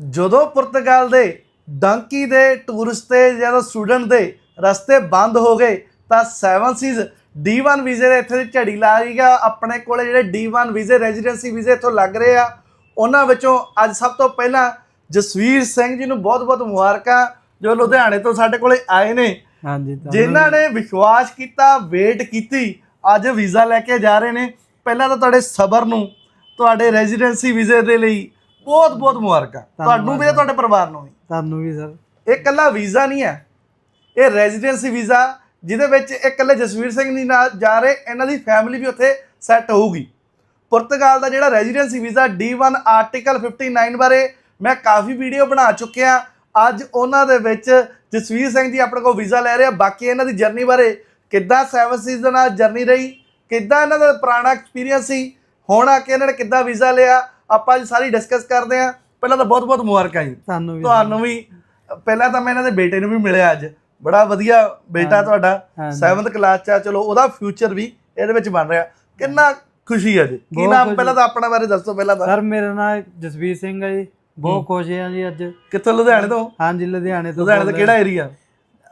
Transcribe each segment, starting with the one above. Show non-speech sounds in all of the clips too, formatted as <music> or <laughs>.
ਜਦੋਂ ਪੁਰਤਗਾਲ ਦੇ ਡੰਕੀ ਦੇ ਟੂਰਿਸਟ ਤੇ ਜਦੋਂ ਸਟੂਡੈਂਟ ਦੇ ਰਸਤੇ ਬੰਦ ਹੋ ਗਏ ਤਾਂ 7 ਸੀਜ਼ D1 ਵੀਜ਼ੇ ਦੇ ਇੱਥੇ ਦੀ ਝੜੀ ਲਾ ਗਿਆ ਆਪਣੇ ਕੋਲੇ ਜਿਹੜੇ D1 ਵੀਜ਼ੇ ਰੈਜ਼ੀਡੈਂਸੀ ਵੀਜ਼ੇ ਇੱਥੋਂ ਲੱਗ ਰਹੇ ਆ। ਉਹਨਾਂ ਵਿੱਚੋਂ ਅੱਜ ਸਭ ਤੋਂ ਪਹਿਲਾਂ ਜਸਵੀਰ ਸਿੰਘ ਜੀ ਨੂੰ ਬਹੁਤ-ਬਹੁਤ ਮੁਬਾਰਕਾਂ ਜੋ ਲੁਧਿਆਣੇ ਤੋਂ ਸਾਡੇ ਕੋਲੇ ਆਏ ਨੇ। ਹਾਂਜੀ ਜਿਨ੍ਹਾਂ ਨੇ ਵਿਸ਼ਵਾਸ ਕੀਤਾ ਵੇਟ ਕੀਤੀ ਅੱਜ ਵੀਜ਼ਾ ਲੈ ਕੇ ਜਾ ਰਹੇ ਨੇ। ਪਹਿਲਾਂ ਤਾਂ ਤੁਹਾਡੇ ਸਬਰ ਨੂੰ ਤੁਹਾਡੇ ਰੈਜ਼ੀਡੈਂਸੀ ਵੀਜ਼ੇ ਦੇ ਲਈ ਬਹੁਤ ਬਹੁਤ ਮੁਬਾਰਕਾਂ। ਤੁਹਾਨੂੰ ਵੀ ਤੇ ਤੁਹਾਡੇ ਪਰਿਵਾਰ ਨੂੰ ਵੀ। ਤੁਹਾਨੂੰ ਵੀ ਸਰ। ਇਹ ਇਕੱਲਾ ਵੀਜ਼ਾ ਨਹੀਂ ਹੈ। ਇਹ ਰੈਜ਼ੀਡੈਂਸੀ ਵੀਜ਼ਾ ਜਿਹਦੇ ਵਿੱਚ ਇਹ ਇਕੱਲੇ ਜਸਵੀਰ ਸਿੰਘ ਨਹੀਂ ਨਾਲ ਜਾ ਰਹੇ ਇਹਨਾਂ ਦੀ ਫੈਮਿਲੀ ਵੀ ਉੱਥੇ ਸੈੱਟ ਹੋਊਗੀ। ਪੁਰਤਗਾਲ ਦਾ ਜਿਹੜਾ ਰੈਜ਼ੀਡੈਂਸੀ ਵੀਜ਼ਾ D1 ਆਰਟੀਕਲ 59 ਬਾਰੇ ਮੈਂ ਕਾਫੀ ਵੀਡੀਓ ਬਣਾ ਚੁੱਕਿਆ। ਅੱਜ ਉਹਨਾਂ ਦੇ ਵਿੱਚ ਜਸਵੀਰ ਸਿੰਘ ਜੀ ਆਪਣੇ ਕੋਲ ਵੀਜ਼ਾ ਲੈ ਰਹੇ ਆ। ਬਾਕੀ ਇਹਨਾਂ ਦੀ ਜਰਨੀ ਬਾਰੇ ਕਿੱਦਾਂ 7 ਸੀਜ਼ ਦੇ ਨਾਲ ਜਰਨੀ ਰਹੀ ਕਿੱਦਾਂ ਇਹਨਾਂ ਦਾ ਪੁਰਾਣਾ ਐਕਸਪੀਰੀਅੰਸ ਸੀ ਹੁਣ ਆ ਕੇ ਇਹਨਾਂ ਨੇ ਕਿੱਦਾਂ ਵੀਜ਼ਾ ਲਿਆ ਆਪਾਂ ਅੱਜ ਸਾਰੀ ਡਿਸਕਸ ਕਰਦੇ ਆ ਪਹਿਲਾਂ ਤਾਂ ਬਹੁਤ ਬਹੁਤ ਮੁਬਾਰਕਾਂ ਜੀ। ਤੁਹਾਨੂੰ ਵੀ ਤੁਹਾਨੂੰ ਵੀ। ਪਹਿਲਾਂ ਤਾਂ ਮੈਂ ਇਹਨਾਂ ਦੇ ਬੇਟੇ ਨੂੰ ਵੀ ਮਿਲਿਆ ਅੱਜ। ਬੜਾ ਵਧੀਆ ਬੇਟਾ ਤੁਹਾਡਾ। ਹਾਂਜੀ। 7th ਕਲਾਸ ਚ ਆ। ਚਲੋ ਉਹਦਾ ਫਿਊਚਰ ਵੀ ਇਹਦੇ ਵਿੱਚ ਬਣ ਰਿਹਾ। ਕਿੰਨਾ ਖੁਸ਼ੀ ਹੈ ਜੀ। ਕੀ ਨਾਮ। ਪਹਿਲਾਂ ਤਾਂ ਆਪਣਾ ਬਾਰੇ ਦੱਸੋ ਪਹਿਲਾਂ ਤਾਂ। ਸਰ ਮੇਰਾ ਨਾਮ ਜਸਵੀਰ ਸਿੰਘ ਹੈ ਜੀ। ਬਹੁਤ ਖੁਸ਼ ਹਾਂ ਜੀ ਅੱਜ। ਕਿੱਥੋਂ ਲੁਧਿਆਣੇ ਤੋਂ? ਹਾਂਜੀ ਲੁਧਿਆਣੇ ਤੋਂ ਲੁਧਿਆਣੇ ਦਾ ਕਿਹੜਾ ਏਰੀਆ।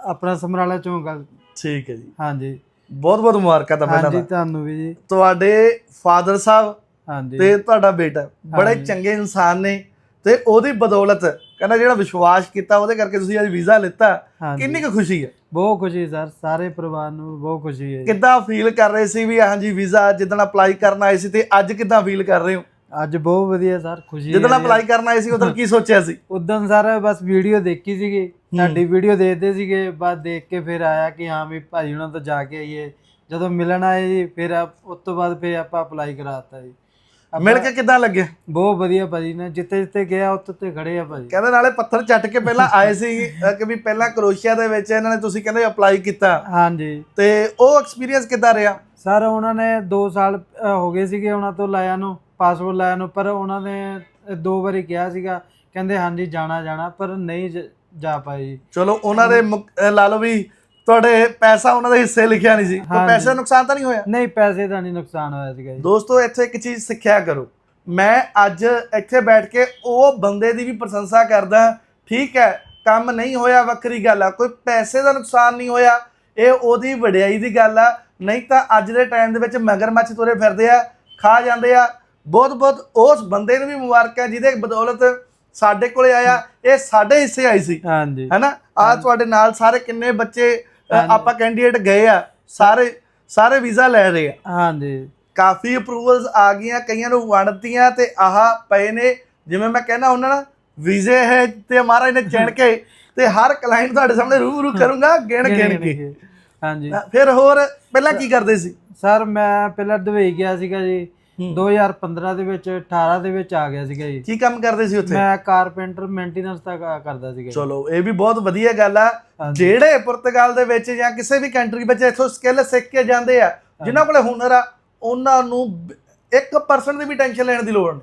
ਆਪਣਾ ਸਮਰਾਲਾ ਚੌਂਕ ਆ। ਠੀਕ ਹੈ ਜੀ। ਹਾਂਜੀ। ਬਹੁਤ ਬਹੁਤ ਮੁਬਾਰਕਾਂ ਤਾਂ ਪਹਿਲਾਂ ਹਾਂਜੀ ਤੁਹਾਨੂੰ ਵੀ ਜੀ। ਤੁਹਾਡੇ ਫਾਦਰ ਸਾਹਿਬ ਹਾਂਜੀ। ਤੇ ਤੁਹਾਡਾ ਬੇਟਾ ਬੜੇ। ਚੰਗੇ ਇਨਸਾਨ ਨੇ ਤੇ ਉਹਦੀ ਬਦੌਲਤ ਕਹਿੰਦਾ ਜਿਹੜਾ ਵਿਸ਼ਵਾਸ ਕੀਤਾ ਉਹਦੇ ਕਰਕੇ ਤੁਸੀਂ ਅੱਜ ਵੀਜ਼ਾ ਲਿੱਤਾ। ਕਿੰਨੀ ਕੁ ਖੁਸ਼ੀ ਹੈ? ਬਹੁਤ ਖੁਸ਼ੀ ਸਰ ਸਾਰੇ ਪਰਿਵਾਰ ਨੂੰ ਬਹੁਤ ਖੁਸ਼ੀ ਹੈ। ਕਿੱਦਾਂ ਫੀਲ ਕਰ ਰਹੇ ਸੀ ਵੀ ਹਾਂਜੀ ਵੀਜ਼ਾ ਜਿੱਦਣ ਅਪਲਾਈ ਕਰਨ ਆਏ ਸੀ ਤੇ ਅੱਜ ਕਿੱਦਾਂ ਫੀਲ ਕਰ ਰਹੇ ਹੋ? ਅੱਜ ਬਹੁਤ ਵਧੀਆ ਸਰ ਖੁਸ਼ੀ ਜਿੱਦਣ ਅਪਲਾਈ ਕਰਨ ਆਏ ਸੀ ਉਦੋਂ ਕੀ ਸੋਚਿਆ ਸੀ? <laughs> ਉਦੋਂ ਸਰ ਬਸ ਵੀਡੀਓ ਦੇਖੀ ਸੀਗੀ ਤੁਹਾਡੀ ਵੀਡੀਓ ਦੇਖਦੇ ਸੀਗੇ ਬਸ ਦੇਖ ਕੇ ਫਿਰ ਆਇਆ ਕਿ ਹਾਂ ਵੀ ਭਾਜੀ ਉਹਨਾਂ ਤੋਂ ਜਾ ਕੇ ਆਈਏ। ਜਦੋਂ ਮਿਲਣ ਆਏ ਜੀ ਫਿਰ ਉਸ ਤੋਂ ਬਾਅਦ ਫਿਰ ਆਪਾਂ ਅਪਲਾਈ ਕਰਾਤਾ ਜੀ। ਮਿਲ ਕੇ ਕਿੱਦਾਂ ਲੱਗਿਆ ਬਹੁਤ ਵਧੀਆ ਭਾਜੀ ਨੇ ਜਿੱਥੇ ਜਿੱਥੇ ਗਿਆ ਉੱਥੇ ਉੱਥੇ ਖੜੇ ਆ ਭਾਜੀ। ਕਹਿੰਦੇ ਨਾਲੇ ਪੱਥਰ ਚੱਟ ਕੇ ਪਹਿਲਾਂ ਆਏ ਸੀ ਕਿ ਵੀ ਪਹਿਲਾਂ ਕਰੋਸ਼ੀਆ ਦੇ ਵਿੱਚ ਇਹਨਾਂ ਨੇ ਤੁਸੀਂ ਕਹਿੰਦੇ ਅਪਲਾਈ ਕੀਤਾ। ਹਾਂਜੀ। ਤੇ ਉਹ ਐਕਸਪੀਰੀਅੰਸ ਕਿੱਦਾਂ ਰਿਹਾ? ਸਰ ਉਹਨਾਂ ਨੇ 2 ਸਾਲ ਹੋ ਗਏ ਸੀਗੇ ਉਹਨਾਂ ਤੋਂ ਲਾਇਆ ਨੂੰ ਪਾਸਪੋਰਟ ਲਾਇਆ ਨੂੰ ਪਰ ਉਹਨਾਂ ਨੇ ਦੋ ਵਾਰੀ ਕਿਹਾ ਸੀਗਾ ਕਹਿੰਦੇ ਹਾਂਜੀ ਜਾਣਾ ਜਾਣਾ ਪਰ ਨਹੀਂ ਜ- ਜੀ ਚਲੋ ਉਹਨਾਂ ਦੇ ਲਾ ਲਓ ਵੀ ਤੁਹਾਡੇ ਪੈਸਾ ਉਹਨਾਂ ਦੇ ਹਿੱਸੇ ਲਿਖਿਆ ਨਹੀਂ ਸੀ। ਹਾਂਜੀ। ਪੈਸੇ ਦਾ ਨੁਕਸਾਨ ਤਾਂ ਨਹੀਂ ਹੋਇਆ? ਨਹੀਂ ਪੈਸੇ ਦਾ ਨਹੀਂ ਨੁਕਸਾਨ ਹੋਇਆ ਸੀਗਾ ਜੀ। ਦੋਸਤੋ ਇੱਥੇ ਇੱਕ ਚੀਜ਼ ਸਿੱਖਿਆ ਕਰੋ। ਮੈਂ ਅੱਜ ਇੱਥੇ ਬੈਠ ਕੇ ਉਹ ਬੰਦੇ ਦੀ ਵੀ ਪ੍ਰਸ਼ੰਸਾ ਕਰਦਾ ਠੀਕ ਹੈ ਕੰਮ ਨਹੀਂ ਹੋਇਆ ਵੱਖਰੀ ਗੱਲ ਆ। ਕੋਈ ਪੈਸੇ ਦਾ ਨੁਕਸਾਨ ਨਹੀਂ ਹੋਇਆ ਇਹ ਉਹਦੀ ਵਡਿਆਈ ਦੀ ਗੱਲ ਆ। ਨਹੀਂ ਤਾਂ ਅੱਜ ਦੇ ਟਾਈਮ ਦੇ ਵਿੱਚ ਮਗਰਮੱਛ ਤੁਰੇ ਫਿਰਦੇ ਆ ਖਾ ਜਾਂਦੇ ਆ। ਬਹੁਤ ਬਹੁਤ ਉਸ ਬੰਦੇ ਨੂੰ ਵੀ ਮੁਬਾਰਕਾਂ ਜਿਹਦੇ ਬਦੌਲਤ ਸਾਡੇ ਕੋਲੇ ਆਇਆ ਇਹ ਸਾਡੇ ਹਿੱਸੇ ਆਈ ਸੀ। ਹਾਂਜੀ। ਹੈਨਾ? ਆ ਤੁਹਾਡੇ ਨਾਲ ਸਾਰੇ ਕਿੰਨੇ ਬੱਚੇ। ਆਪਾਂ ਕੈਂਡੀਡੇਟ ਗਏ ਆ ਸਾਰੇ ਸਾਰੇ ਵੀਜ਼ਾ ਲੈ ਰਹੇ ਆ। ਹਾਂਜੀ। ਕਾਫੀ ਅਪਰੂਵਲਸ ਆ ਗਈਆਂ ਕਈਆਂ ਨੂੰ ਵੰਡਤੀਆਂ ਤੇ ਆਹ ਪਏ ਨੇ। ਜਿਵੇਂ ਮੈਂ ਕਹਿੰਦਾ ਉਹਨਾਂ ਨਾਲ ਵੀਜ਼ੇ ਹੈ ਤੇ ਮਹਾਰਾਜ ਨੇ ਚਿਣ ਕੇ ਤੇ ਹਰ ਕਲਾਇੰਟ ਤੁਹਾਡੇ ਸਾਹਮਣੇ ਰੂਬਰੂ ਕਰੂੰਗਾ ਗਿਣ ਗਿਣ ਕੇ। ਹਾਂਜੀ। ਫਿਰ ਹੋਰ ਪਹਿਲਾਂ ਕੀ ਕਰਦੇ ਸੀ? ਸਰ ਮੈਂ ਪਹਿਲਾਂ ਦੁਬਈ ਗਿਆ ਸੀਗਾ ਜੀ। 2015 ਦੇ ਵਿੱਚ 18 ਦੇ ਵਿੱਚ ਆ ਗਿਆ ਸੀਗਾ ਜੀ। ਕੀ ਕੰਮ ਕਰਦੇ ਸੀ ਉੱਥੇ? ਮੈਂ ਕਾਰਪੈਂਟਰ ਮੇਨਟੇਨੈਂਸ ਦਾ ਕ- ਕਰਦਾ ਸੀਗਾ ਜੀ। ਚਲੋ ਇਹ ਵੀ ਬਹੁਤ ਵਧੀਆ ਗੱਲ ਆ। ਹਾਂਜੀ। ਜਿਹੜੇ ਪੁਰਤਗਾਲ ਦੇ ਵਿੱਚ ਜਾਂ ਕਿਸੇ ਵੀ ਕੰਟਰੀ ਵਿੱਚ ਇੱਥੋਂ ਸਕਿੱਲ ਸਿੱਖ ਕੇ ਜਾਂਦੇ ਆ ਜਿਨ੍ਹਾਂ ਕੋਲੇ ਹੁਨਰ ਆ ਉਹਨਾਂ ਨੂੰ 1% ਦੀ ਵੀ ਟੈਨਸ਼ਨ ਲੈਣ ਦੀ ਲੋੜ ਨਹੀਂ।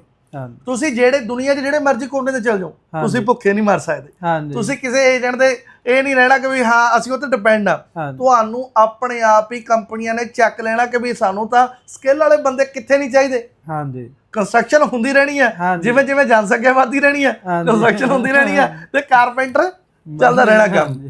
ਤੁਸੀਂ ਜਿਹੜੇ ਦੁਨੀਆ 'ਚ ਜਿਹੜੇ ਮਰਜ਼ੀ ਕੋਨੇ ਤੇ ਚਲ ਜਾਓ। ਤੁਸੀਂ ਭੁੱਖੇ ਨਹੀਂ ਮਰ ਸਕਦੇ। ਤੁਸੀਂ ਕਿਸੇ ਏਜੰਟ ਦੇ ਇਹ ਨਹੀਂ ਰਹਿਣਾ ਕਿ ਵੀ ਹਾਂ ਅਸੀਂ ਉਹ ਤੇ ਡਿਪੈਂਡ ਆ ਤੁਹਾਨੂੰ ਆਪਣੇ ਆਪ ਹੀ ਕੰਪਨੀਆਂ ਨੇ ਚੱਕ ਲੈਣਾ ਕਿ ਵੀ ਸਾਨੂੰ ਤਾਂ ਸਕਿੱਲ ਵਾਲੇ ਬੰਦੇ ਕਿੱਥੇ ਨਹੀਂ ਚਾਹੀਦੇ। ਹਾਂਜੀ। ਕੰਸਟਰਕਸ਼ਨ ਹੁੰਦੀ ਰਹਿਣੀ ਹੈ। ਜਿਵੇਂ ਜਿਵੇਂ ਜਨਸੰਖਿਆ ਵੱਧਦੀ ਰਹਿਣੀ ਹੈ। ਕੰਸਟਰਕਸ਼ਨ ਹੁੰਦੀ ਰਹਿਣੀ ਹੈ ਤੇ ਕਾਰਪੈਂਟਰ ਚੱਲਦਾ ਰਹਿਣਾ ਕੰਮ।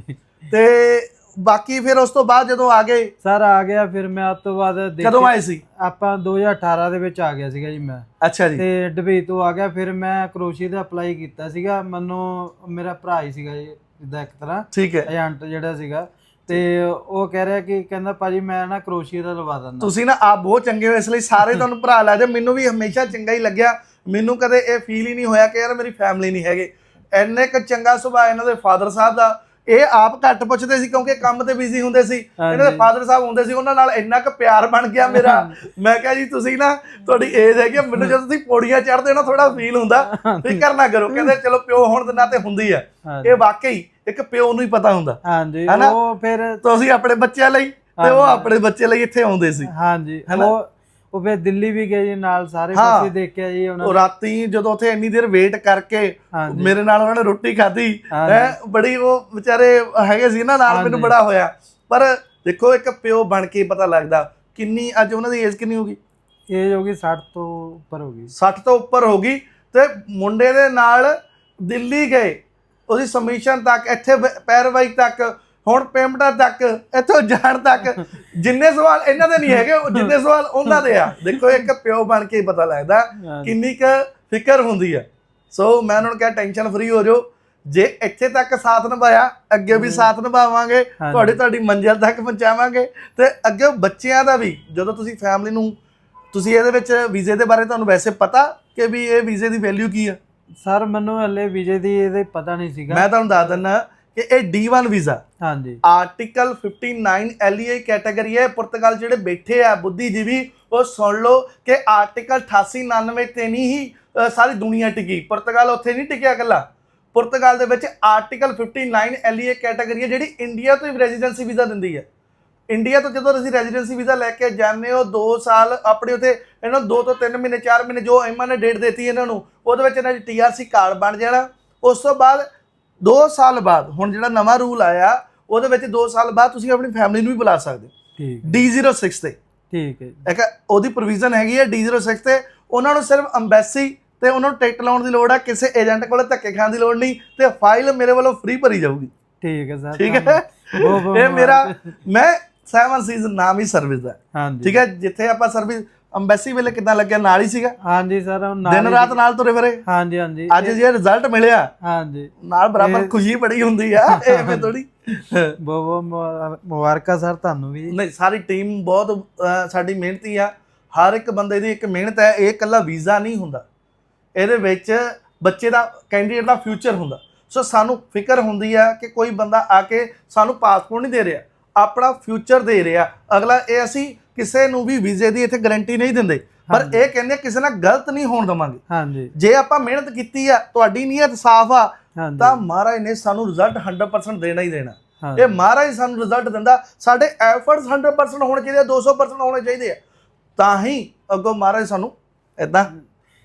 ਤੇ ਬਾਕੀ ਫਿਰ ਉਸ ਤੋਂ ਬਾਅਦ ਜਦੋਂ ਆ ਗਏ? ਸਰ ਆ ਗਿਆ ਫਿਰ ਮੈਂ ਉਸ ਤੋਂ ਬਾਅਦ ਦੇਖਿਆ- ਕਦੋਂ ਆਏ ਸੀ? ਆਪਾਂ 2018 ਦੇ ਵਿੱਚ ਆ ਗਿਆ ਸੀਗਾ ਜੀ ਮੈਂ। ਅੱਛਾ ਜੀ। ਤੇ ਦੁਬਈ ਤੋਂ ਆ ਗਿਆ ਫਿਰ ਮੈਂ ਕਰੋਸ਼ੀਆ ਦਾ ਅਪਲਾਈ ਕੀਤਾ ਸੀਗਾ। ਮੈਨੂੰ ਮੇਰਾ ਭਰਾ ਹੀ ਸੀਗਾ ਜੀ ਜਿੱਦਾਂ ਇੱਕ ਤਰ੍ਹਾਂ। ਠੀਕ ਹੈ। ਏਜੰਟ ਜਿਹੜਾ ਸੀਗਾ। ਤੇ ਉਹ ਕਹਿ ਰਿਹਾ ਕਿ ਕਹਿੰਦਾ ਭਾਜੀ ਮੈਂ ਨਾ ਕਰੋਸ਼ੀਆ ਦਾ ਲਵਾ ਦਿੰਦਾ। ਤੁਸੀਂ ਨਾ ਆਪ ਬਹੁਤ ਚੰਗੇ ਹੋ ਇਸ ਲਈ ਸਾਰੇ ਤੁਹਾਨੂੰ ਭਰਾ ਲੱਗਦੇ ਮੈਨੂੰ ਵੀ ਹਮੇਸ਼ਾ ਚੰਗਾ ਹੀ ਲੱਗਿਆ। ਮੈਨੂੰ ਕਦੇ ਇਹ ਫੀਲ ਹੀ ਨਹੀਂ ਹੋਇਆ ਕਿ ਯਾਰ ਮੇਰੀ ਫੈਮਿਲੀ ਨਹੀਂ ਹੈਗੇ। ਇੰਨੇ ਕੁ ਚੰਗਾ ਸੁਭਾਅ ਇਹਨਾਂ ਦੇ ਫਾਦਰ ਸਾਹਿਬ ਦਾ। ਇਹ ਆਪ ਘੱਟ ਪੁੱਛਦੇ ਸੀ ਕਿਉਂਕਿ ਕੰਮ ਤੇ ਬਿਜ਼ੀ ਹੁੰਦੇ ਸੀ ਇਹਨਾਂ ਦੇ। ਫਾਦਰ ਸਾਹਿਬ ਹੁੰਦੇ ਸੀ ਉਹਨਾਂ ਨਾਲ ਇੰਨਾ ਕੁ ਪਿਆਰ ਬਣ ਗਿਆ ਮੇਰਾ ਮੈਂ ਕਿਹਾ ਜੀ ਤੁਸੀਂ ਨਾ ਤੁਹਾਡੀ ਏਜ ਹੈਗੀ ਮੈਨੂੰ ਜਦੋਂ ਤੁਸੀਂ ਪੌੜੀਆਂ ਚੜ੍ਹਦੇ ਹੋ ਨਾ ਥੋੜਾ ਫੀਲ ਹੁੰਦਾ ਫਿਕਰ ਨਾ ਕਰੋ ਕਹਿੰਦੇ ਚਲੋ ਪਿਓ ਹੋਣ ਦੇ ਨਾਤੇ ਹੁੰਦੀ ਹਾਂਜੀ। ਇਹ ਵਾਕਈ ਇੱਕ ਪਿਓ ਨੂੰ ਹੀ ਪਤਾ ਹੁੰਦਾ ਹਾਂਜੀ? ਉਹ ਫਿਰ ਤੁਸੀਂ ਆਪਣੇ ਬੱਚਿਆਂ ਲਈ ਤੇ ਉਹ। ਆਪਣੇ ਬੱਚੇ ਲਈ ਇੱਥੇ ਆਉਂਦੇ ਸੀ ਹਾਂਜੀ? ਉਹ ਉਹ ਫਿਰ ਦਿੱਲੀ ਵੀ ਗਏ ਜੀ ਨਾਲ ਸਾਰੇ ਹਾਂ। ਪਾਸੇ ਦੇਖਿਆ ਜੀ ਉਹਨਾਂ ਉਹ ਨੇ ਰਾਤੀ ਜਦੋਂ ਉੱਥੇ ਇੰਨੀ ਦੇਰ ਵੇਟ ਕਰਕੇ ਹਾਂਜੀ। ਮੇਰੇ ਨਾਲ ਉਹਨਾਂ ਨੇ ਰੋਟੀ ਖਾਧੀ ਹਾਂਜੀ। ਹੈ ਬੜੀ ਉਹ ਵਿਚਾਰੇ ਹੈਗੇ ਸੀ ਨਾ ਨਾਲ ਮੈਨੂੰ ਹਾਂਜੀ। ਬੜਾ ਹੋਇਆ ਪਰ ਦੇਖੋ ਇੱਕ ਪਿਓ ਬਣ ਕੇ ਪਤਾ ਲੱਗਦਾ ਕਿੰਨੀ ਅੱਜ ਉਹਨਾਂ ਦੀ ਏਜ ਕਿੰਨੀ ਹੋ ਗਈ ਏਜ ਹੋ ਗਈ 60 ਤੋਂ ਉੱਪਰ ਹੋ ਗਈ 60 ਤੋਂ ਉੱਪਰ ਹੋ ਗਈ ਤੇ ਮੁੰਡੇ ਦੇ ਨਾਲ ਦਿੱਲੀ ਗਏ ਉਹਦੀ ਸਬਮਿਸ਼ਨ ਤੱਕ ਇੱਥੇ ਪੈਰਵਾਈ ਤੱਕ ਹੁਣ ਪੇਮੈਂਟਾਂ ਤੱਕ ਇੱਥੋਂ ਜਾਣ ਤੱਕ ਜਿੰਨੇ ਸਵਾਲ ਇਹਨਾਂ ਦੇ ਨਹੀਂ ਹੈਗੇ ਜਿੰਨੇ ਸਵਾਲ ਉਹਨਾਂ ਦੇ ਆ। ਦੇਖੋ ਇੱਕ ਪਿਓ ਬਣ ਕੇ ਪਤਾ ਲੱਗਦਾ। ਕਿੰਨੀ ਕੁ ਫਿਕਰ ਹੁੰਦੀ ਆ। ਸੋ ਮੈਂ ਉਹਨਾਂ ਨੂੰ ਕਿਹਾ ਟੈਨਸ਼ਨ ਫਰੀ ਹੋ ਜਾਓ। ਜੇ ਇੱਥੇ ਤੱਕ ਸਾਥ ਨਿਭਾਇਆ ਅੱਗੇ ਵੀ ਸਾਥ ਨਿਭਾਵਾਂਗੇ। ਤੁਹਾਡੀ ਤੁਹਾਡੀ ਮੰਜ਼ਿਲ ਤੱਕ ਪਹੁੰਚਾਵਾਂਗੇ ਤੇ ਅੱਗੇ ਬੱਚਿਆਂ ਦਾ ਵੀ ਜਦੋਂ ਤੁਸੀਂ ਫੈਮਿਲੀ ਨੂੰ ਤੁਸੀਂ ਇਹਦੇ ਵਿੱਚ ਵੀਜ਼ੇ ਦੇ ਬਾਰੇ ਤੁਹਾਨੂੰ ਵੈਸੇ ਪਤਾ ਕਿ ਵੀ ਇਹ ਵੀਜ਼ੇ ਦੀ ਵੈਲਿਊ ਕੀ ਆ? ਸਰ ਮੈਨੂੰ ਹਲੇ ਵਿਜੇ ਦੀ ਇਹਦੇ ਪਤਾ ਨਹੀਂ ਸੀਗਾ। ਮੈਂ ਤੁਹਾਨੂੰ ਦੱਸ ਦਿੰਦਾ ਕਿ ਇਹ D1 ਵੀਜ਼ਾ ਹਾਂਜੀ। ਆਰਟੀਕਲ 59 LEA ਕੈਟਾਗਰੀ ਹੈ। ਪੁਰਤਗਾਲ ਜਿਹੜੇ ਬੈਠੇ ਆ ਬੁੱਧੀਜੀਵੀ ਉਹ ਸੁਣ ਲਓ ਕਿ ਆਰਟੀਕਲ 8899 ਤੇ ਨਹੀਂ ਹੀ ਸਾਰੀ ਦੁਨੀਆ ਟਿਕੀ। ਪੁਰਤਗਾਲ ਉੱਥੇ ਨਹੀਂ ਟਿਕਿਆ ਇਕੱਲਾ। ਪੁਰਤਗਾਲ ਦੇ ਵਿੱਚ ਆਰਟੀਕਲ 59 LEA ਕੈਟਾਗਰੀ ਹੈ ਜਿਹੜੀ ਇੰਡੀਆ ਤੋਂ ਹੀ ਰੈਜ਼ੀਡੈਂਸੀ ਵੀਜ਼ਾ ਦਿੰਦੀ ਹੈ। ਇੰਡੀਆ ਤੋਂ ਜਦੋਂ ਅਸੀਂ ਰੈਜ਼ੀਡੈਂਸੀ ਵੀਜ਼ਾ ਲੈ ਕੇ ਜਾਂਦੇ ਹੋ 2 ਸਾਲ ਆਪਣੇ ਉਥੇ ਇਹਨਾਂ ਨੂੰ 2 ਤੋਂ 3 ਮਹੀਨੇ 4 ਮਹੀਨੇ ਜੋ ਇਹਨਾਂ ਨੇ ਡੇਟ ਦਿੱਤੀ ਇਹਨਾਂ ਨੂੰ ਉਹਦੇ ਵਿੱਚ ਇਹਨਾਂ ਦੀ ਟੀਆਰਸੀ ਕਾਰਡ ਬਣ ਜਾਣਾ। ਉਸ ਤੋਂ ਬਾਅਦ 2 ਸਾਲ ਬਾਅਦ ਹੁਣ ਜਿਹੜਾ ਨਵਾਂ ਰੂਲ ਆਇਆ ਉਹਦੇ ਵਿੱਚ 2 ਸਾਲ ਬਾਅਦ ਤੁਸੀਂ ਆਪਣੀ ਫੈਮਿਲੀ ਨੂੰ ਵੀ ਬੁਲਾ ਸਕਦੇ ਹੋ। ਠੀਕ D06 ਤੇ। ਠੀਕ ਹੈ। ਇੱਕ ਉਹਦੀ ਪ੍ਰੋਵੀਜ਼ਨ ਹੈਗੀ ਹੈ D06 ਤੇ। ਉਹਨਾਂ ਨੂੰ ਸਿਰਫ ਅੰਬੈਸੀ ਤੇ ਉਹਨਾਂ ਨੂੰ ਟਿਕਟ ਲਾਉਣ ਦੀ ਲੋੜ ਹੈ। ਕਿਸੇ ਏਜੰਟ ਕੋਲੇ ਧੱਕੇ ਖਾਣ ਦੀ ਲੋੜ ਨਹੀਂ ਤੇ ਫਾਈਲ ਮੇਰੇ ਵੱਲੋਂ ਫ੍ਰੀ ਭਰੀ ਜਾਊਗੀ। ਠੀਕ ਹੈ ਸਰ ਠੀਕ ਹੈ? ਇਹ ਮੇਰਾ। ਮੈਂ 7 ਸੀਜ਼ਨ ਨਾਮ ਹੀ ਸਰਵਿਸ ਦਾ। ਠੀਕ ਹੈ? ਜਿੱਥੇ ਆਪਾਂ ਸਰਵਿਸ ਅੰਬੈਸੀ ਵੇਲੇ ਕਿਦਾਂ ਲੱਗਿਆ? ਨਾਲ ਹੀ ਸੀਗਾ? ਹਾਂਜੀ ਸਰ ਉਹ ਨਾਲ ਦਿਨ ਹੀ- ਰਾਤ ਨਾਲ ਤੁਰੇ ਫਿਰੇ? ਹਾਂਜੀ ਹਾਂਜੀ। ਅੱਜ ਜੇ ਰਿਜ਼ਲਟ ਮਿਲਿਆ ਹਾਂਜੀ। ਨਾਲ ਬਰਾਬਰ ਖੁਸ਼ੀ ਬੜੀ ਹੁੰਦੀ ਆ ਐਵੇਂ ਥੋੜੀ ਬਹੁਤ ਬਹੁਤ ਮੁਬਾਰ- ਮੁਬਾਰਕਾਂ ਸਰ ਤੁਹਾਨੂੰ ਵੀ। ਨਹੀਂ ਸਾਰੀ ਟੀਮ ਬਹੁਤ ਅਹ, ਸਾਡੀ ਮਿਹਨਤੀ ਆ। ਹਰ ਇੱਕ ਬੰਦੇ ਦੀ ਇੱਕ ਮਿਹਨਤ ਹੈ ਇਹ ਇਕੱਲਾ ਵੀਜ਼ਾ ਨਹੀਂ ਹੁੰਦਾ। ਇਹਦੇ ਵਿੱਚ ਬੱਚੇ ਦਾ ਕੈਂਡੀਡੇਟ ਦਾ ਫਿਊਚਰ ਹੁੰਦਾ। ਸੋ ਸਾਨੂੰ ਫਿਕਰ ਹੁੰਦੀ ਆ ਕਿ ਕੋਈ ਬੰਦਾ ਆ ਕੇ ਸਾਨੂੰ ਪਾਸਪੋਰਟ ਨਹੀਂ ਦੇ ਰਿਹਾ। ਆਪਣਾ ਫਿਊਚਰ ਦੇ ਰਿਹਾ। ਅਗਲਾ ਇਹ ਅਸੀਂ ਕਿਸੇ ਨੂੰ ਵੀ ਵੀਜ਼ੇ ਦੀ ਇੱਥੇ ਗਾਰੰਟੀ ਨਹੀਂ ਦਿੰਦੇ। ਪਰ। ਇਹ ਕਹਿੰਦੇ ਕਿਸੇ ਨਾਲ ਗਲਤ ਨਹੀਂ ਹੋਣ ਦਵਾਂਗੇ। ਹਾਂਜੀ। ਜੇ ਆਪਾਂ ਮਿਹਨਤ ਕੀਤੀ ਆ ਤੁਹਾਡੀ ਨੀਅਤ ਸਾਫ਼ ਆ ਤਾਂ ਮਹਾਰਾਜ ਨੇ ਸਾਨੂੰ ਰਿਜ਼ਲਟ 100% ਦੇਣਾ ਹੀ ਦੇਣਾ। ਇਹ ਮਹਾਰਾਜ ਸਾਨੂੰ ਰਿਜ਼ਲਟ ਦਿੰਦਾ ਸਾਡੇ ਐਫਰਟਸ 100% ਹੋਣੇ ਚਾਹੀਦੇ ਆ 200% ਹੋਣੇ ਚਾਹੀਦੇ ਆ। ਤਾਂ ਹੀ ਅੱਗੋਂ ਮਹਾਰਾਜ ਸਾਨੂੰ ਇਦਾਂ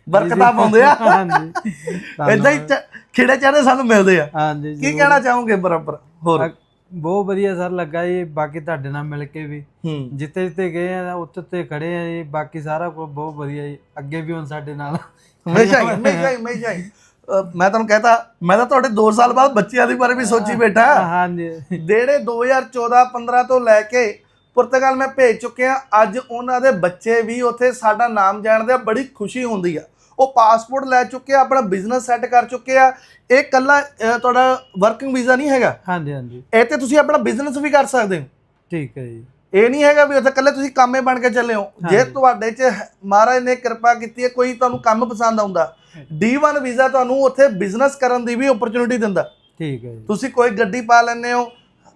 ਬਰਕਤਾਂ ਪਾਉਂਦੇ ਆ। ਹਾਂਜੀ। ਇਦਾਂ ਹੀ ਖਿੜੇ ਚਾਰੇ ਸਾਨੂੰ ਮਿਲਦੇ ਆ। ਹਾਂਜੀ ਕੀ। ਕਹਿਣਾ ਚਾਹੋਗੇ ਬਰਾਬਰ? ਹੋਰ। ਬਹੁਤ ਵਧੀਆ ਸਰ ਲੱਗਾ ਜੀ ਬਾਕੀ ਤੁਹਾਡੇ ਨਾਲ ਮਿਲ ਕੇ ਵੀ। ਹੂੰ। ਜਿੱਥੇ ਜਿੱਥੇ ਗਏ ਆ ਉੱਥੇ ਉੱਥੇ ਖੜੇ ਆ ਜੀ ਬਾਕੀ ਸਾਰਾ ਕੁਝ ਬਹੁਤ ਵਧੀਆ ਜੀ। ਅੱਗੇ ਵੀ ਹੁਣ ਸਾਡੇ ਨਾਲ। ਹਮੇਸ਼ਾ ਹੀ ਹਮੇਸ਼ਾ ਹੀ ਹਮੇਸ਼ਾ ਹੀ। ਅਹ ਮੈਂ ਤੁਹਾਨੂੰ ਕਹਤਾ ਮੈਂ ਤਾਂ ਤੁਹਾਡੇ 2 ਸਾਲ ਬਾਅਦ ਬੱਚਿਆਂ ਦੇ ਬਾਰੇ ਵੀ ਸੋਚੀ ਬੈਠਾ। ਹਾਂਜੀ। ਜਿਹੜੇ 2014 15 ਤੋਂ ਲੈ ਕੇ ਪੁਰਤਗਾਲ ਮੈਂ ਭੇਜ ਚੁੱਕਿਆ ਅੱਜ ਉਹਨਾਂ ਦੇ ਬੱਚੇ ਵੀ ਉੱਥੇ ਸਾਡਾ ਨਾਮ ਜਾਣਦੇ ਆ ਬੜੀ ਖੁਸ਼ੀ ਹੁੰਦੀ ਆ। ਉਹ ਪਾਸਪੋਰਟ ਲੈ ਚੁੱਕੇ ਆ ਆਪਣਾ ਬਿਜ਼ਨਸ ਸੈੱਟ ਕਰ ਚੁੱਕੇ ਆ। ਇਹ ਕੱਲਾ ਤੁਹਾਡਾ ਵਰਕਿੰਗ ਵੀਜ਼ਾ ਨਹੀਂ ਹੈਗਾ? ਹਾਂਜੀ ਹਾਂਜੀ। ਇਹ ਤੇ ਤੁਸੀਂ ਆਪਣਾ ਬਿਜ਼ਨਸ ਵੀ ਕਰ ਸਕਦੇ ਹੋ। ਠੀਕ ਹੈ ਜੀ। ਇਹ ਨਹੀਂ ਹੈਗਾ ਵੀ ਉੱਥੇ ਕੱਲੇ ਤੁਸੀਂ ਕਾਮੇ ਬਣ ਕੇ ਚੱਲੇ ਹੋ। ਜੇ। ਤੁਹਾਡੇ 'ਚ ਮਹਾਰਾਜ ਨੇ ਕਿਰਪਾ ਕੀਤੀ ਹੈ ਕੋਈ ਤੁਹਾਨੂੰ ਕੰਮ ਪਸੰਦ ਆਉਂਦਾ। D1 ਵੀਜ਼ਾ ਤੁਹਾਨੂੰ ਉੱਥੇ ਬਿਜ਼ਨਸ ਕਰਨ ਦੀ ਵੀ ਓਪਰਚੁਨਿਟੀ ਦਿੰਦਾ। ਠੀਕ ਹੈ ਜੀ। ਤੁਸੀਂ ਕੋਈ ਗੱਡੀ ਪਾ ਲੈਂਦੇ ਹੋ।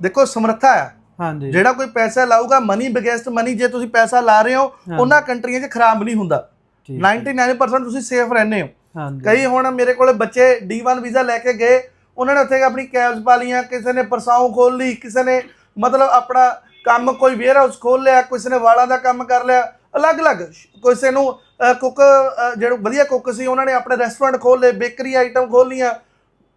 ਦੇਖੋ ਸਮਰੱਥਾ ਆ। ਹਾਂਜੀ। ਜਿਹੜਾ ਕੋਈ ਪੈਸਾ ਲਾਊਗਾ ਮਨੀ ਬਿਗੇਸਟ ਮਨੀ ਜੇ ਤੁਸੀਂ ਪੈਸਾ ਲਾ ਰਹੇ ਹੋ। ਉਹਨਾਂ ਕੰਟਰੀਆਂ 'ਚ ਖਰਾਬ ਨਹੀਂ ਹੁੰਦਾ। 99% ਤੁਸੀਂ ਸੇਫ ਰਹਿੰਦੇ ਹੋ। ਕਈ ਹੁਣ ਮੇਰੇ ਕੋਲੇ ਬੱਚੇ D1 ਵੀਜ਼ਾ ਲੈ ਕੇ ਗਏ ਉਹਨਾਂ ਨੇ ਉੱਥੇ ਆਪਣੀ ਕੈਬਸ ਪਾ ਲੀਆਂ ਕਿਸੇ ਨੇ ਪਰਸਾਉ ਖੋਲ ਲਈ ਕਿਸੇ ਨੇ ਮਤਲਬ ਆਪਣਾ ਕੰਮ ਕੋਈ ਵੇਅਰ ਹਾਊਸ ਖੋਲ ਲਿਆ ਕਿਸੇ ਨੇ ਵਾਲਾਂ ਦਾ ਕੰਮ ਕਰ ਲਿਆ ਅਲੱਗ-ਅਲੱਗ। ਕਿਸੇ ਨੂੰ ਕੁੱਕ ਜਿਹੜੇ ਵਧੀਆ ਕੁੱਕ ਸੀ ਉਹਨਾਂ ਨੇ ਆਪਣੇ ਰੈਸਟੋਰੈਂਟ ਖੋਲ ਲਏ ਬੇਕਰੀ ਆਈਟਮ ਖੋਲ ਲੀਆਂ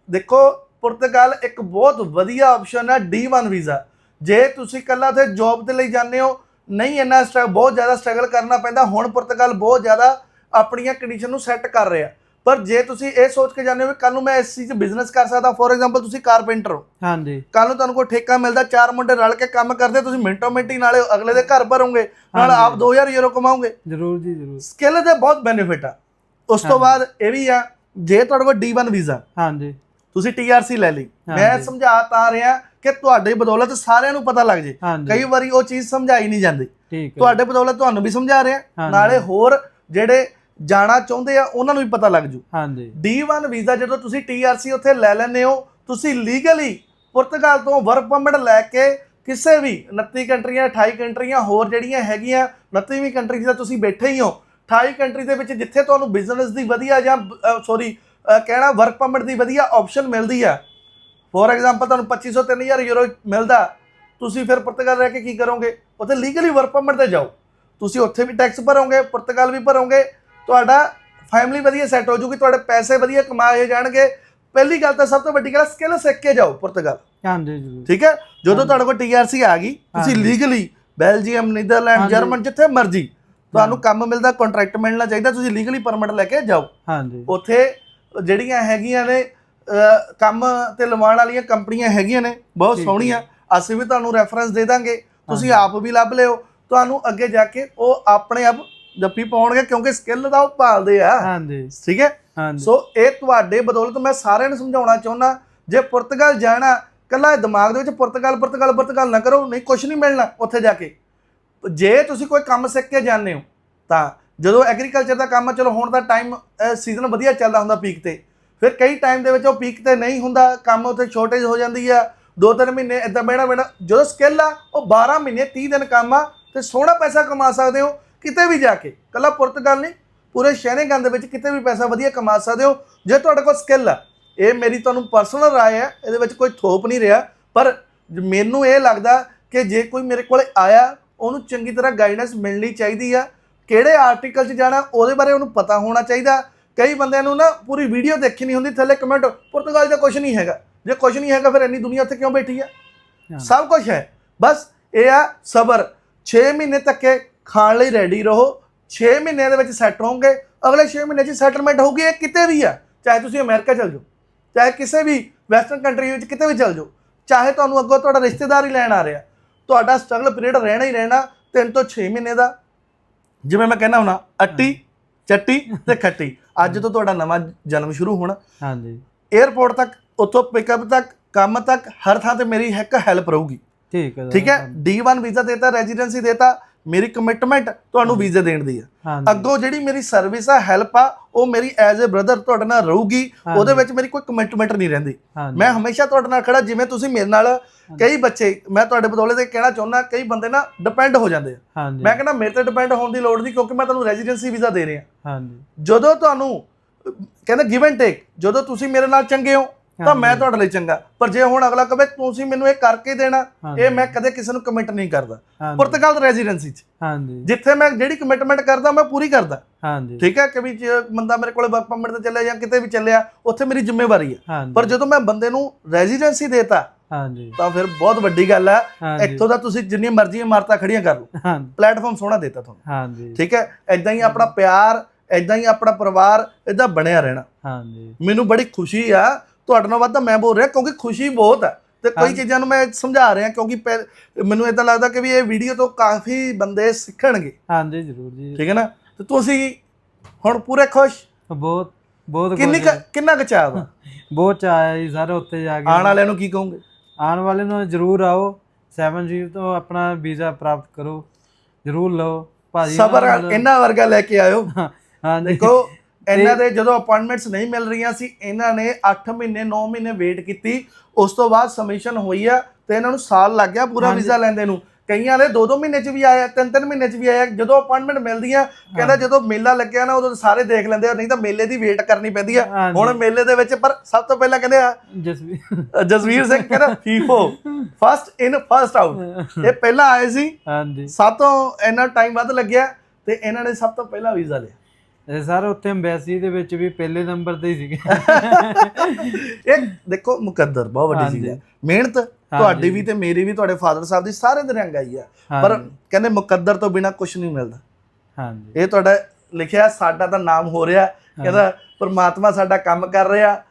ਦੇਖੋ ਪੁਰਤਗਾਲ ਇੱਕ ਬਹੁਤ ਵਧੀਆ ਆਪਸ਼ਨ ਹੈ D1 ਵੀਜ਼ਾ। ਜੇ ਤੁਸੀਂ ਇਕੱਲਾ ਉੱਥੇ ਜੌਬ ਦੇ ਲਈ ਜਾਂਦੇ ਹੋ ਨਹੀਂ ਇੰਨਾ ਬਹੁਤ ਜ਼ਿਆਦਾ ਸਟਰਗਲ ਕਰਨਾ ਪੈਂਦਾ। ਹੁਣ ਪੁਰਤਗਾਲ ਬਹੁਤ ਜ਼ਿਆਦਾ ਆਪਣੀਆਂ ਕੰਡੀਸ਼ਨ ਨੂੰ ਸੈੱਟ ਕਰ ਰਿਹਾ। ਪਰ ਜੇ ਤੁਸੀਂ ਇਹ ਸੋਚ ਕੇ ਜਾਂਦੇ ਹੋ ਕੱਲ ਨੂੰ ਮੈਂ ਇਸ ਚੀਜ਼ 'ਚ ਬਿਜ਼ਨਸ ਕਰ ਸਕਦਾ ਫੋਰ ਐਗਜ਼ਾਮਪਲ ਤੁਸੀਂ ਕਾਰਪੈਂਟਰ ਹੋ। ਹਾਂਜੀ। ਕੱਲ ਨੂੰ ਤੁਹਾਨੂੰ ਕੋਈ ਠੇਕਾ ਮਿਲਦਾ ਚਾਰ ਮੁੰਡੇ ਰਲ ਕੇ ਕੰਮ ਕਰਦੇ ਤੁਸੀਂ ਮਿੰਟੋ ਮਿੰਟੀ ਨਾਲੇ ਅਗਲੇ ਦੇ ਘਰ ਭਰੋਗੇ ਨਾਲ ਆਪ 2000 ਯੂਰੋ ਕਮਾਓਗੇ। ਜ਼ਰੂਰ ਜੀ ਜ਼ਰੂਰ। ਸਕਿੱਲ ਦੇ ਬਹੁਤ ਬੈਨੀਫਿਟ ਆ। ਉਸ ਤੋਂ ਬਾਅਦ ਇਹ ਵੀ ਆ ਜੇ ਤੁਹਾਡੇ ਕੋਲ D1 ਵੀਜ਼ਾ ਹਾਂਜੀ। ਤੁਸੀਂ TRC ਲੈ ਲਈ। ਮੈਂ। ਸਮਝਾ ਤਾਂ ਰਿਹਾ ਕਿ ਤੁਹਾਡੀ ਬਦੌਲਤ ਸਾਰਿਆਂ ਨੂੰ ਪਤਾ ਲੱਗ ਜੇ। ਕਈ ਵਾਰੀ ਉਹ ਚੀਜ਼ ਸਮਝਾਈ ਨਹੀਂ ਜਾਂਦੀ। ਤੁਹਾਡੇ ਬਦੌਲਤ ਤੁਹਾਨੂੰ ਵੀ ਸਮਝਾ ਰਿਹਾ। ਨਾਲੇ ਹੋਰ ਜਿਹੜੇ ਜਾਣਾ ਚਾਹੁੰਦੇ ਆ ਉਹਨਾਂ ਨੂੰ ਵੀ ਪਤਾ ਲੱਗ ਜੂ। ਹਾਂਜੀ। D1 ਵੀਜ਼ਾ ਜਦੋਂ ਤੁਸੀਂ TRC ਉੱਥੇ ਲੈ ਲੈਂਦੇ ਹੋ ਤੁਸੀਂ ਲੀਗਲੀ ਪੁਰਤਗਾਲ ਤੋਂ ਵਰਕ ਪਰਮਿਟ ਲੈ ਕੇ ਕਿਸੇ ਵੀ 29 ਕੰਟਰੀਆਂ 28 ਕੰਟਰੀਆਂ ਹੋਰ ਜਿਹੜੀਆਂ ਹੈਗੀਆਂ 29ਵੀਂ ਕੰਟਰੀ ਦਾ ਤੁਸੀਂ ਬੈਠੇ ਹੀ ਹੋ 28 ਕੰਟਰੀ ਦੇ ਵਿੱਚ ਜਿੱਥੇ ਤੁਹਾਨੂੰ ਬਿਜ਼ਨਸ ਦੀ ਵਧੀਆ ਜਾਂ ਸੌਰੀ ਕਹਿਣਾ ਵਰਕ ਪਰਮਿਟ ਦੀ ਵਧੀਆ ਆਪਸ਼ਨ ਮਿਲਦੀ ਆ। ਫੋਰ ਐਗਜ਼ਾਮਪਲ ਤੁਹਾਨੂੰ 2500 3000 ਯੂਰੋ ਮਿਲਦਾ। ਤੁਸੀਂ ਫਿਰ ਪੁਰਤਗਾਲ ਰਹਿ ਕੇ ਕੀ ਕਰੋਗੇ? ਉੱਥੇ ਲੀਗਲੀ ਵਰਕ ਪਰਮਿਟ ਤੇ ਜਾਓ। ਤੁਸੀਂ ਉੱਥੇ ਵੀ ਟੈਕਸ ਭਰੋਗੇ ਪੁਰਤਗਾਲ ਵੀ ਭਰੋਗੇ ਤੁਹਾਡਾ ਫੈਮਿਲੀ ਵਧੀਆ ਸੈੱਟ ਹੋ ਜੂਗੀ ਤੁਹਾਡੇ ਪੈਸੇ ਵਧੀਆ ਕਮਾਏ ਜਾਣਗੇ। ਪਹਿਲੀ ਗੱਲ ਤਾਂ ਸਭ ਤੋਂ ਵੱਡੀ ਗੱਲ ਸਕਿੱਲ ਸਿੱਖ ਕੇ ਜਾਓ ਪੁਰਤਗਾਲ। ਹਾਂਜੀ ਜ਼ਰੂਰ। ਠੀਕ ਹੈ? ਜਦੋਂ ਤੁਹਾਡੇ ਕੋਲ ਟੀਆਰਸੀ ਆ ਗਈ ਤੁਸੀਂ। Legally Belgium Netherland. ਜਰਮਨ ਜਿੱਥੇ ਮਰਜ਼ੀ ਤੁਹਾਨੂੰ ਕੰਮ ਮਿਲਦਾ ਕੰਟਰੈਕਟ ਮਿਲਣਾ ਚਾਹੀਦਾ ਤੁਸੀਂ ਲੀਗਲੀ ਪਰਮਿਟ ਲੈ ਕੇ ਜਾਓ। ਹਾਂਜੀ। ਉੱਥੇ ਜਿਹੜੀਆਂ ਹੈਗੀਆਂ ਨੇ ਕੰਮ ਤੇ ਲਵਾਉਣ ਵਾਲੀਆਂ ਕੰਪਨੀਆਂ ਹੈਗੀਆਂ ਨੇ ਬਹੁਤ ਸੋਹਣੀਆਂ ਅਸੀਂ ਵੀ ਤੁਹਾਨੂੰ ਰੈਫਰੈਂਸ ਦੇ ਦਾਂਗੇ। ਤੁਸੀਂ ਆਪ ਵੀ ਲੱਭ ਲਿਓ। ਤੁਹਾਨੂੰ ਅੱਗੇ ਜਾ ਕੇ ਉਹ ਆਪਣੇ ਆਪ ਜੱਫੀ ਪਾਉਣਗੇ ਕਿਉਂਕਿ ਸਕਿੱਲ ਦਾ ਉਹ ਭਾਲਦੇ ਆ। ਹਾਂਜੀ। ਠੀਕ ਹੈ? ਹਾਂਜੀ। ਸੋ ਇਹ ਤੁਹਾਡੇ ਬਦੌਲਤ ਮੈਂ ਸਾਰਿਆਂ ਨੂੰ ਸਮਝਾਉਣਾ ਚਾਹੁੰਦਾ ਜੇ ਪੁਰਤਗਾਲ ਜਾਣਾ ਕੱਲਾ ਦਿਮਾਗ ਦੇ ਵਿੱਚ ਪੁਰਤਗਾਲ ਪੁਰਤਗਾਲ ਪੁਰਤਗਾਲ ਨਾ ਕਰੋ ਨਹੀਂ ਕੁਝ ਨਹੀਂ ਮਿਲਣਾ ਉੱਥੇ ਜਾ ਕੇ। ਜੇ ਤੁਸੀਂ ਕੋਈ ਕੰਮ ਸਿੱਖ ਕੇ ਜਾਂਦੇ ਹੋ ਤਾਂ ਜਦੋਂ ਐਗਰੀਕਲਚਰ ਦਾ ਕੰਮ ਚਲੋ ਹੁਣ ਦਾ ਟਾਈਮ ਸੀਜ਼ਨ ਵਧੀਆ ਚੱਲਦਾ ਹੁੰਦਾ ਪੀਕ ਤੇ। ਫਿਰ ਕਈ ਟਾਈਮ ਦੇ ਵਿੱਚ ਉਹ ਪੀਕ ਤੇ ਨਹੀਂ ਹੁੰਦਾ ਕੰਮ ਉੱਥੇ ਸ਼ਾਰਟੇਜ ਹੋ ਜਾਂਦੀ ਆ ਦੋ ਤਿੰਨ ਮਹੀਨੇ ਇਦਾਂ ਬਹਿਣਾ ਬਹਿਣਾ ਜਦੋਂ ਸਕਿੱਲ ਆ ਉਹ 12 ਮਹੀਨੇ 30 ਦਿਨ ਕੰਮ ਆ ਤੇ ਸੋਹਣਾ ਪੈਸਾ ਕਮਾ ਸਕਦੇ ਹੋ। ਕਿਤੇ ਵੀ ਜਾ ਕੇ ਕੱਲਾ ਪੁਰਤਗਾਲ ਨਹੀਂ ਪੂਰੇ ਸ਼ਹਿਰੇਗੰਜ ਦੇ ਵਿੱਚ ਕਿਤੇ ਵੀ ਪੈਸਾ ਵਧੀਆ ਕਮਾ ਸਕਦੇ ਹੋ ਜੇ ਤੁਹਾਡੇ ਕੋਲ ਸਕਿੱਲ ਆ ਇਹ ਮੇਰੀ ਤੁਹਾਨੂੰ ਪਰਸਨਲ ਰਾਏ ਹੈ ਇਹਦੇ ਵਿੱਚ ਕੋਈ ਥੋਪ ਨਹੀਂ ਰਿਹਾ ਪਰ ਮੈਨੂੰ ਇਹ ਲੱਗਦਾ ਕਿ ਜੇ ਕੋਈ ਮੇਰੇ ਕੋਲ ਆਇਆ ਉਹਨੂੰ ਚੰਗੀ ਤਰ੍ਹਾਂ ਗਾਈਡੈਂਸ ਮਿਲਣੀ ਚਾਹੀਦੀ ਆ ਕਿਹੜੇ ਆਰਟੀਕਲ 'ਚ ਜਾਣਾ ਉਹਦੇ ਬਾਰੇ ਉਹਨੂੰ ਪਤਾ ਹੋਣਾ ਚਾਹੀਦਾ। ਕਈ ਬੰਦਿਆਂ ਨੂੰ ਨਾ ਪੂਰੀ ਵੀਡੀਓ ਦੇਖੀ ਨਹੀਂ ਹੁੰਦੀ ਥੱਲੇ ਕਮੈਂਟ ਪੁਰਤਗਾਲ 'ਚ ਕੁਝ ਨਹੀਂ ਹੈਗਾ। ਜੇ ਕੁਝ ਨਹੀਂ ਹੈਗਾ ਫਿਰ ਇੰਨੀ ਦੁਨੀਆ ਉੱਥੇ ਕਿਉਂ ਬੈਠੀ ਆ? ਹਾਂ। ਸਭ ਕੁਝ ਹੈ। ਬਸ ਇਹ ਆ ਸਬਰ। 6 ਮਹੀਨੇ ਤੱਕ ਖਾਣ ਲਈ ਰੈਡੀ ਰਹੋ। 6 ਮਹੀਨਿਆਂ ਦੇ ਵਿੱਚ ਸੈੱਟ ਹੋਵੋਗੇ ਅਗਲੇ 6 ਮਹੀਨੇ 'ਚ ਸੈਟਲਮੈਂਟ ਹੋਊਗੀ ਇਹ ਕਿਤੇ ਵੀ ਆ। ਚਾਹੇ ਤੁਸੀਂ ਅਮਰੀਕਾ ਚਲ ਜਾਓ ਚਾਹੇ ਕਿਸੇ ਵੀ ਵੈਸਟਰਨ ਕੰਟਰੀ ਵਿੱਚ ਕਿਤੇ ਵੀ ਚਲ ਜਾਓ ਚਾਹੇ ਤੁਹਾਨੂੰ ਅੱਗੋਂ ਤੁਹਾਡਾ ਰਿਸ਼ਤੇਦਾਰ ਹੀ ਲੈਣ ਆ ਰਿਹਾ। ਤੁਹਾਡਾ ਸਟਰਗਲ ਪੀਰੀਅਡ ਰਹਿਣਾ ਹੀ ਰਹਿਣਾ 3 ਤੋਂ 6 ਮਹੀਨੇ ਦਾ। ਜਿਵੇਂ ਮੈਂ ਕਹਿੰਦਾ ਹੁਣਾ ਅੱਟੀ ਚੱਟੀ ਤੇ ਖੱਟੀ। ਅੱਜ ਤੋਂ ਤੁਹਾਡਾ ਨਵਾਂ ਜਨਮ ਸ਼ੁਰੂ ਹੋਣਾ। ਹਾਂਜੀ। 에ਅਰਪੋਰਟ ਤੱਕ ਉੱਥੋਂ ਪਿਕਅਪ ਤੱਕ ਕੰਮ ਤੱਕ ਹਰ ਥਾਂ ਤੇ ਮੇਰੀ ਇੱਕ ਹੈਲਪ ਰਹੂਗੀ। ਠੀਕ ਹੈ ਠੀਕ ਹੈ? D1 ਵੀਜ਼ਾ ਦੇਤਾ ਰੈਜ਼ੀਡੈਂਸੀ ਦੇਤਾ। ਮੇਰੀ ਕਮਿਟਮੈਂਟ ਤੁਹਾਨੂੰ ਵੀਜ਼ੇ ਦੇਣ ਦੀ ਆ ਅੱਗੋਂ ਜਿਹੜੀ ਮੇਰੀ ਸਰਵਿਸ ਆ ਹੈਲਪ ਆ ਉਹ ਮੇਰੀ ਐਜ਼ ਅ ਬ੍ਰਦਰ ਤੁਹਾਡੇ ਨਾਲ ਰਹੂਗੀ। ਉਹਦੇ ਵਿੱਚ ਮੇਰੀ ਕੋਈ ਕਮਿਟਮੈਂਟ ਨਹੀਂ ਰਹਿੰਦੀ। ਮੈਂ ਹਮੇਸ਼ਾ ਤੁਹਾਡੇ ਨਾਲ ਖੜਾ ਜਿਵੇਂ ਤੁਸੀਂ ਮੇਰੇ ਨਾਲ ਕਈ ਬੱਚੇ ਮੈਂ ਤੁਹਾਡੇ ਬਦੌਲੇ ਤੇ ਕਹਿਣਾ ਚਾਹੁੰਦਾ ਕਈ ਬੰਦੇ ਨਾ ਡਿਪੈਂਡ ਹੋ ਜਾਂਦੇ ਆ। ਮੈਂ ਕਹਿੰਦਾ ਮੇਰੇ ਤੇ ਡਿਪੈਂਡ ਹੋਣ ਦੀ ਲੋੜ ਨਹੀਂ ਕਿਉਂਕਿ ਮੈਂ ਤੁਹਾਨੂੰ ਰੈਜ਼ੀਡੈਂਸੀ ਵੀਜ਼ਾ ਦੇ ਰਿਹਾ। ਹਾਂਜੀ। ਜਦੋਂ ਤੁਹਾਨੂੰ ਕਹਿੰਦਾ ਗਿਵ ਐਂਡ ਟੇਕ ਜਦੋਂ ਤੁਸੀਂ ਮੇਰੇ ਨਾਲ ਚੰਗੇ ਹੋ ਤਾਂ ਮੈਂ ਤੁਹਾਡੇ ਲਈ ਚੰਗਾ। ਪਰ ਜੇ ਹੁਣ ਅਗਲਾ ਕਵੇ ਤੁਸੀਂ ਮੈਨੂੰ ਇਹ ਕਰਕੇ ਦੇਣਾ। ਇਹ ਮੈਂ ਕਦੇ ਕਿਸੇ ਨੂੰ ਕਮਿਟ ਨਹੀਂ ਕਰਦਾ। ਪੁਰਤਗਾਲ ਰੈਜ਼ੀਡੈਂਸੀ 'ਚ। ਹਾਂਜੀ। ਜਿੱਥੇ ਮੈਂ ਜਿਹੜੀ ਕਮਿਟਮੈਂਟ ਕਰਦਾ ਮੈਂ ਪੂਰੀ ਕਰਦਾ। ਹਾਂਜੀ। ਠੀਕ ਹੈ ਕਿ ਵੀ ਜੇ ਬੰਦਾ ਮੇਰੇ ਕੋਲੇ ਵਰਕ ਪਰਮਿਟ ਤੇ ਚੱਲਿਆ ਜਾਂ ਕਿਤੇ ਵੀ ਚੱਲਿਆ ਉੱਥੇ ਮੇਰੀ ਜ਼ਿੰਮੇਵਾਰੀ ਹੈ। ਪਰ ਜਦੋਂ ਮੈਂ ਬੰਦੇ ਨੂੰ ਰੈਜ਼ੀਡੈਂਸੀ ਦੇਤਾ ਹਾਂਜੀ। ਤਾਂ ਫਿਰ ਬਹੁਤ ਵੱਡੀ ਗੱਲ ਹੈ ਇੱਥੋਂ ਦਾ ਤੁਸੀਂ ਜਿੰਨੀ ਮਰਜ਼ੀ ਇਮਾਰਤਾਂ ਖੜੀਆਂ ਕਰ ਲਓ। ਪਲੇਟਫਾਰਮ ਸੋਹਣਾ ਦੇਤਾ ਤੁਹਾਨੂੰ। ਹਾਂਜੀ। ਠੀਕ ਹੈ? ਐਦਾਂ ਹੀ ਆਪਣਾ ਪਿਆਰ ਐਦਾਂ ਹੀ ਆਪਣਾ ਪਰਿਵਾਰ ਐਦਾਂ ਬਣਿਆ ਰਹਿਣਾ। ਹਾਂਜੀ। ਮੈਨੂੰ ਬੜੀ ਖੁਸ਼ੀ ਆ ਤੁਹਾਡੇ ਨਾਲ ਵੱਧ ਮੈਂ ਬੋਲ ਰਿਹਾ ਕਿਉਂਕਿ ਖੁਸ਼ੀ ਬਹੁਤ ਹੈ। ਤੇ ਕਈ। ਚੀਜ਼ਾਂ ਨੂੰ ਮੈਂ ਸਮਝਾ ਰਿਹਾ ਕਿਉਂਕਿ ਪਹਿ- ਮੈਨੂੰ ਇਦਾਂ ਲੱਗਦਾ ਕਿ ਵੀ ਇਹ ਵੀਡੀਓ ਤੋਂ ਕਾਫੀ ਬੰਦੇ ਸਿੱਖਣਗੇ। ਹਾਂਜੀ ਜ਼ਰੂਰ ਜੀ। ਠੀਕ ਹੈ ਨਾ? ਤੇ ਤੁਸੀਂ ਹੁਣ ਪੂਰੇ ਖੁਸ਼? ਬਹੁਤ ਬਹੁਤ ਕਿੰਨੀ ਕਿੰਨਾ ਕੁ ਚਾਹ ਵਾ? <laughs> ਬਹੁਤ ਚਾਇਆ ਜੀ ਸਰ ਉੱਤੇ ਜਾ ਕੇ। ਆਉਣ ਵਾਲਿਆਂ ਨੂੰ ਕੀ ਕਹੋਗੇ? ਆਉਣ ਵਾਲੇ ਨੂੰ ਜਰੂਰ ਆਓ। 7G ਤੋਂ ਆਪਣਾ ਵੀਜ਼ਾ ਪ੍ਰਾਪਤ ਕਰੋ। ਜਰੂਰ ਲਓ। ਭਾਜੀ ਸਬਰ ਨਾਲ- ਇਹਨਾਂ ਵਰਗਾ ਲੈ ਕੇ ਆਇਓ। ਹਾਂਜੀ। ਦੇਖੋ ਇਹਨਾਂ ਦੇ ਜਦੋਂ ਅਪਾਇੰਟਮੈਂਟਸ ਨਹੀਂ ਮਿਲ ਰਹੀਆਂ ਸੀ ਇਹਨਾਂ ਨੇ 8 ਮਹੀਨੇ 9 ਮਹੀਨੇ ਵੇਟ ਕੀਤੀ। ਉਸ ਤੋਂ ਬਾਅਦ ਸਬਮਿਸ਼ਨ ਹੋਈ ਆ ਤੇ ਇਹਨਾਂ ਨੂੰ ਸਾਲ ਲੱਗ ਗਿਆ ਪੂਰਾ। ਵੀਜ਼ਾ ਲੈਂਦੇ ਨੂੰ। ਕਈਆਂ ਦੇ 2-2 ਮਹੀਨੇ ਚ ਵੀ ਆਇਆ 3-3 ਮਹੀਨੇ ਚ ਵੀ ਆਇਆ। ਜਦੋਂ ਅਪਾਇੰਟਮੈਂਟ ਮਿਲਦੀ ਆ ਕਹਿੰਦਾ ਜਦੋਂ ਮੇਲਾ ਲੱਗਿਆ ਨਾ ਉਦੋਂ ਸਾਰੇ ਦੇਖ ਲੈਂਦੇ ਆ ਨਹੀਂ ਤਾਂ ਮੇਲੇ ਦੀ ਵੇਟ ਕਰਨੀ ਪੈਂਦੀ ਆ। ਹੁਣ ਮੇਲੇ ਦੇ ਵਿੱਚ ਪਰ ਸਭ ਤੋਂ ਪਹਿਲਾਂ ਕਹਿੰਦੇ ਆ ਜਸਵੀਰ ਜਸਵੀਰ ਸਿੰਘ ਕਹਿੰਦਾ FIFO first in first out ਇਹ ਪਹਿਲਾਂ ਆਏ ਸੀ। ਹਾਂਜੀ। ਸਭ ਤੋਂ ਇੰਨਾ ਟਾਈਮ ਵੱਧ ਲੱਗਿਆ ਤੇ ਇਹਨਾਂ ਨੇ ਸਭ ਤੋਂ ਪਹਿਲਾਂ ਵੀਜ਼ਾ ਲਿਆ। ਸਰ ਉੱਥੇ ਐਮਬੈਸੀ ਦੇ ਵਿੱਚ ਵੀ ਪਹਿਲੇ ਨੰਬਰ ਤੇ ਹੀ ਸੀਗੇ। ਇਹ ਦੇਖੋ ਮੁਕੱਦਰ ਬਹੁਤ ਵੱਡੀ ਚੀਜ਼ ਹੈ। ਮਿਹਨਤ ਤੁਹਾਡੀ ਵੀ ਤੇ ਮੇਰੀ ਵੀ ਤੁਹਾਡੇ ਫਾਦਰ ਸਾਹਿਬ ਦੀ ਸਾਰੇ ਦੇ ਰੰਗ ਆਈ ਆ ਪਰ ਕਹਿੰਦੇ ਮੁਕੱਦਰ ਤੋਂ ਬਿਨਾ ਕੁਝ ਨਹੀਂ ਮਿਲਦਾ। ਹਾਂਜੀ। ਇਹ ਤੁਹਾਡਾ ਲਿਖਿਆ ਸਾਡਾ ਤਾਂ ਨਾਮ ਹੋ ਰਿਹਾ। ਕਹਿੰਦਾ ਪਰਮਾਤਮਾ ਸਾਡਾ ਕੰਮ ਕਰ ਰਿਹਾ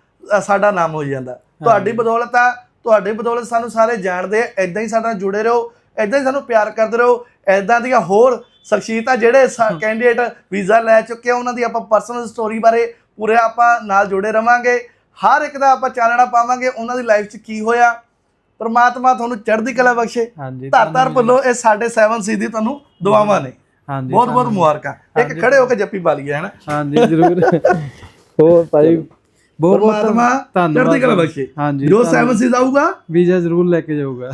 ਸਾਡਾ ਨਾਮ ਹੋ ਜਾਂਦਾ। ਤੁਹਾਡੀ ਬਦੌਲਤ ਆ ਤੁਹਾਡੀ ਬਦੌਲਤ ਸਾਨੂੰ ਸਾਰੇ ਜਾਣਦੇ ਐਦਾਂ ਹੀ ਸਾਡੇ ਨਾਲ ਜੁੜੇ ਰਹੋ ਐਦਾਂ ਹੀ ਸਾਨੂੰ ਪਿਆਰ ਕਰਦੇ ਰਹੋ। ਐਦਾਂ ਦੀਆਂ ਹੋਰ ਸ਼ਖਸੀਅਤਾਂ ਜਿਹੜੇ ਕੈਂਡੀਡੇਟ ਵੀਜ਼ਾ ਲੈ ਚੁੱਕੇ ਆ ਉਹਨਾਂ ਦੀ ਆਪਾਂ ਪਰਸਨਲ ਸਟੋਰੀ ਬਾਰੇ ਪੂਰੇ ਆਪਾਂ ਨਾਲ ਜੁੜੇ ਰਵਾਂਗੇ। ਹਰ ਇੱਕ ਦਾ ਆਪਾਂ ਚਾਨਣਾ ਪਾਵਾਂਗੇ ਉਹਨਾਂ ਦੀ ਲਾਈਫ 'ਚ ਕੀ ਹੋਇਆ। ਪਰਮਾਤਮਾ ਤੁਹਾਨੂੰ ਚੜ੍ਹਦੀ ਕਲਾ ਬਖਸ਼ੇ। ਧਰ ਧਰ ਭੁੱਲੋ ਇਹ ਸਾਡੇ 7 ਸੀ ਦੀ ਤੁਹਾਨੂੰ ਦੁਆਵਾਂ ਨੇ। ਹਾਂਜੀ ਬਹੁਤ ਬਹੁਤ ਮੁਬਾਰਕਾਂ। ਇੱਕ। ਖੜੇ ਹੋ ਕੇ ਜੱਫੀ ਪਾ ਲਈਏ ਹੈ ਨਾ? ਹਾਂਜੀ ਜ਼ਰੂਰ। ਹੋਰ ਭਾਈ ਬਹੁਤ ਬਹੁਤ ਪਰਮਾਤਮਾ ਧੰਨਵਾਦ ਚੜ੍ਹਦੀ ਕਲਾ ਬਖਸ਼ੇ। ਜੋ 7 ਸੀ ਆਊਗਾ। ਵੀਜ਼ਾ ਜ਼ਰੂਰ ਲੈ ਕੇ ਜਾਊਗਾ।